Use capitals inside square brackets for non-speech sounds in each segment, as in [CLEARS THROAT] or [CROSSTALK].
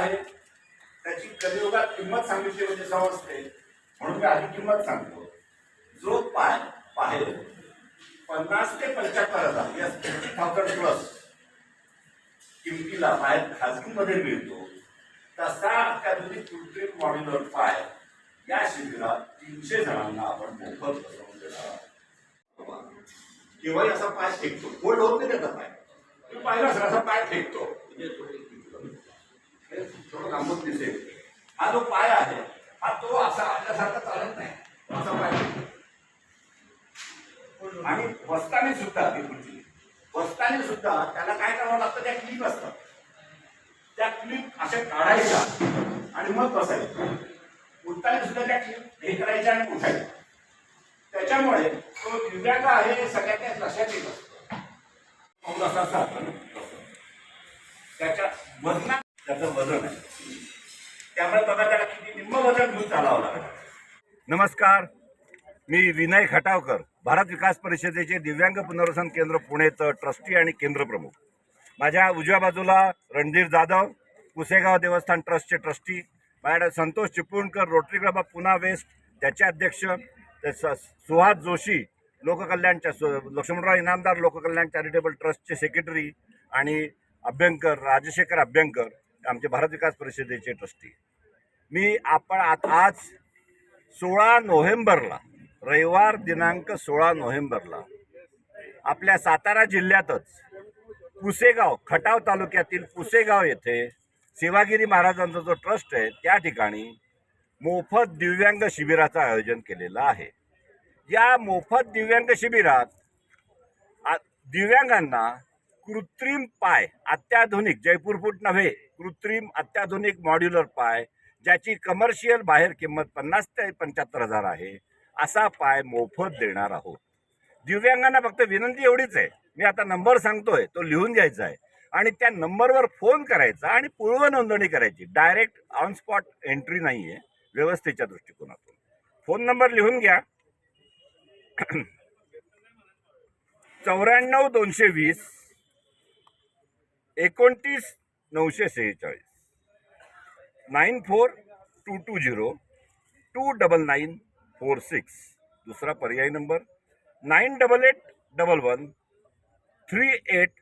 आहे त्याची कलियुगात किंमत सांगितली म्हणजे समजते. म्हणून मी आधी किंमत सांगतो. जो पाय पाहेल पन्नास ते पंच्याहत्तर हजार या फिफ्टी थाउजंड प्लस किमतीला बाहेर खाजगीमध्ये मिळतो तसा अत्याधुनिक कृत्रिम मॉड्युलर पाय या शिबिरात तीनशे जणांना आपण मोफत बसवून देणार केव्हाही असा पाय फेकतो. कोल्ड होत नाही त्याचा पाय. पाहिला असा पाय फेकतो. हे थोडं लांबून दिसेल. हा जो पाय आहे हा तो असा आपल्यासारखा चालत नाही. असा पाय आणि बसताना सुद्धा ती बसताना सुद्धा त्याला काय करावं लागतं? त्या क्लिप असतात. त्या क्लिप अशा काढायच्या आणि मग बसायचं. उठताना सुद्धा त्या क्लिप हे करायच्या आणि उठायच्या त्याच्यामुळे तो दिव्यांग आहे हे सगळ्यांच्या लक्षात येत. असतो मग त्याच्या वजना नमस्कार. मी विनय खटावकर भारत विकास परिषदेचे दिव्यांग पुनर्वसन केंद्र पुणेचं ट्रस्टी आणि केंद्र प्रमुख. माझ्या उजव्या बाजूला रणधीर जाधव पुसेगाव देवस्थान ट्रस्टचे ट्रस्टी माझ्याकडे Santosh Chiplunkar Rotary Club of Poona West त्याचे अध्यक्ष स- सुहास जोशी लोककल्याणच्या सु लक्ष्मणराव इनामदार लोककल्याण चॅरिटेबल ट्रस्टचे सेक्रेटरी आणि अभ्यंकर राजशेखर अभ्यंकर आमचे भारत विकास परिषदेचे ट्रस्टी. मी आपण आज सोळा नोव्हेंबरला रविवार दिनांक सोळा नोव्हेंबरला आपल्या सातारा जिल्ह्यातच पुसेगाव खटाव तालुक्यातील पुसेगाव येथे सेवागिरी महाराजांचा जो ट्रस्ट आहे त्या ठिकाणी मोफत दिव्यांग शिबिराचं आयोजन केलेलं आहे. या मोफत दिव्यांग शिबिरात आ- दिव्यांगांना कृत्रिम पाय अत्याधुनिक जयपूरफूट नव्हे कृत्रिम अत्याधुनिक मॉड्युलर पाय ज्याची कमर्शियल बाहेर किंमत पन्नास ते पंच्याहत्तर हजार आहे असा पाय मोफत देणार आहोत. दिव्यांगांना फक्त विनंती एवढीच आहे. मी आता नंबर सांगतोय तो लिहून घ्यायचा आहे. आणि त्या नंबरवर फोन करायचा आणि पूर्व नोंदणी करायची. डायरेक्ट ऑन स्पॉट एंट्री नाही आहे व्यवस्थेच्या दृष्टिकोनातून. फोन नंबर लिहून घ्या. [CLEARS THROAT] चौऱ्याण्णव दोनशे वीस एकोणतीस नऊशे सेहेचाळीस. Nine four two two zero two double nine four six. दुसरा पर्यायी number nine double eight double one three eight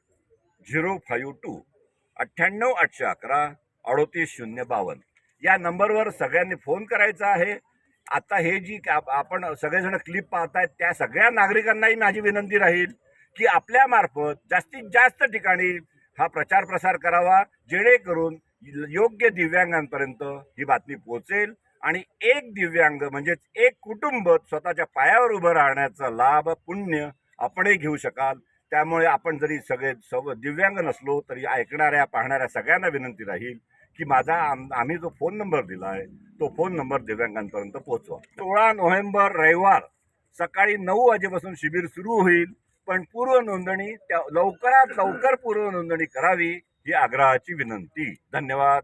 zero five two अठ्ठ्याण्णव आठशे अकरा अडोतीस शून्य बावन्न या नंबरवर सगळ्यांनी फोन करायचा आहे. आता हे जी आपण सगळेजण क्लिप पाहतायत त्या सगळ्या नागरिकांनाही माझी विनंती राहील की आपल्यामार्फत जास्तीत जास्त ठिकाणी हा प्रचार प्रसार करावा जेणेकरून योग्य दिव्यांगांपर्यंत ही बातमी पोहोचेल आणि एक दिव्यांग म्हणजेच एक कुटुंब स्वतःच्या पायावर उभं राहण्याचा लाभ पुण्य आपणही घेऊ शकाल. त्यामुळे आपण जरी सगळे सव दिव्यांग नसलो तरी ऐकणाऱ्या पाहणाऱ्या सगळ्यांना विनंती राहील की माझा आम- आम्ही जो फोन नंबर दिला आहे तो फोन नंबर दिव्यांगांपर्यंत पोहोचवा. सोळा नोव्हेंबर रविवार सकाळी नऊ वाजेपासून शिबिर सुरू होईल पण पूर्व नोंदणी त्या लवकरात लवकर पूर्व नोंदणी करावी. ही आग्रहाची विनंती. धन्यवाद.